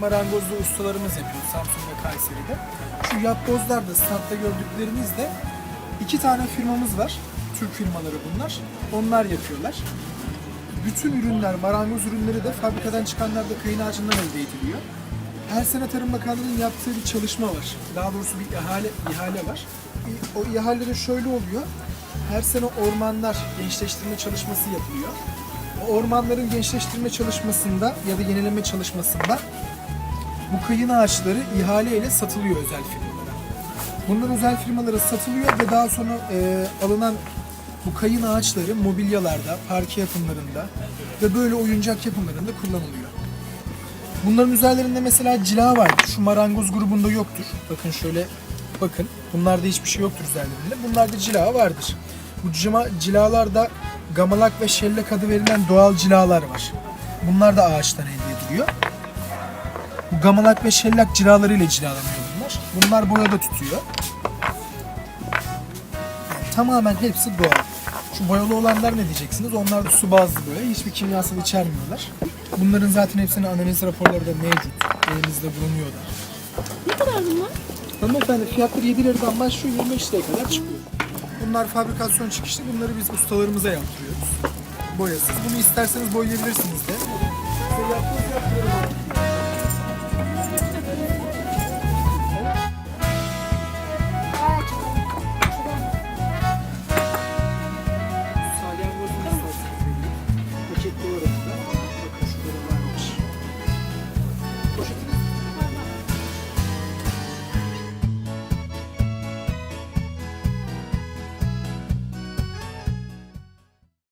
marangozlu ustalarımız yapıyor Samsun ve Kayseri'de. Şu yapbozlar da statta gördükleriniz de iki tane firmamız var. Türk firmaları bunlar. Onlar yapıyorlar. Bütün ürünler, marangoz ürünleri de fabrikadan çıkanlar da kayın ağacından elde ediliyor. Her sene Tarım Bakanlığı'nın yaptığı bir çalışma var. Daha doğrusu bir ihale, ihale var. O ihalede şöyle oluyor. Her sene ormanlar gençleştirme çalışması yapılıyor. Ormanların gençleştirme çalışmasında ya da yenileme çalışmasında bu kayın ağaçları ihaleyle satılıyor özel firmalara. Bunlar özel firmalara satılıyor ve daha sonra e, alınan bu kayın ağaçları mobilyalarda, parke yapımlarında ve böyle oyuncak yapımlarında kullanılıyor. Bunların üzerlerinde mesela cila vardır. Şu marangoz grubunda yoktur. Bakın şöyle bakın. Bunlarda hiçbir şey yoktur üzerlerinde. Bunlarda cila vardır. Bu cima, cilalarda gamalak ve şellek adı verilen doğal cilalar var. Bunlar da ağaçtan elde ediliyor. Bu gamalak ve şellak cilalarıyla cilalanıyor bunlar. Bunlar boyada tutuyor. Yani tamamen hepsi doğal. Şu boyalı olanlar ne diyeceksiniz? Onlar da su bazlı boya. Hiçbir kimyasal içermiyorlar. Bunların zaten hepsinin analiz raporları da mevcut. Elimizde bulunuyorlar. Ne kadar bunlar? Hanımefendi fiyatları 7 liradan başlıyor 25 liraya kadar çıkıyor. Bunlar fabrikasyon çıkışlı. Bunları biz ustalarımıza yaptırıyoruz. Boyasız. Bunu isterseniz boyayabilirsiniz de.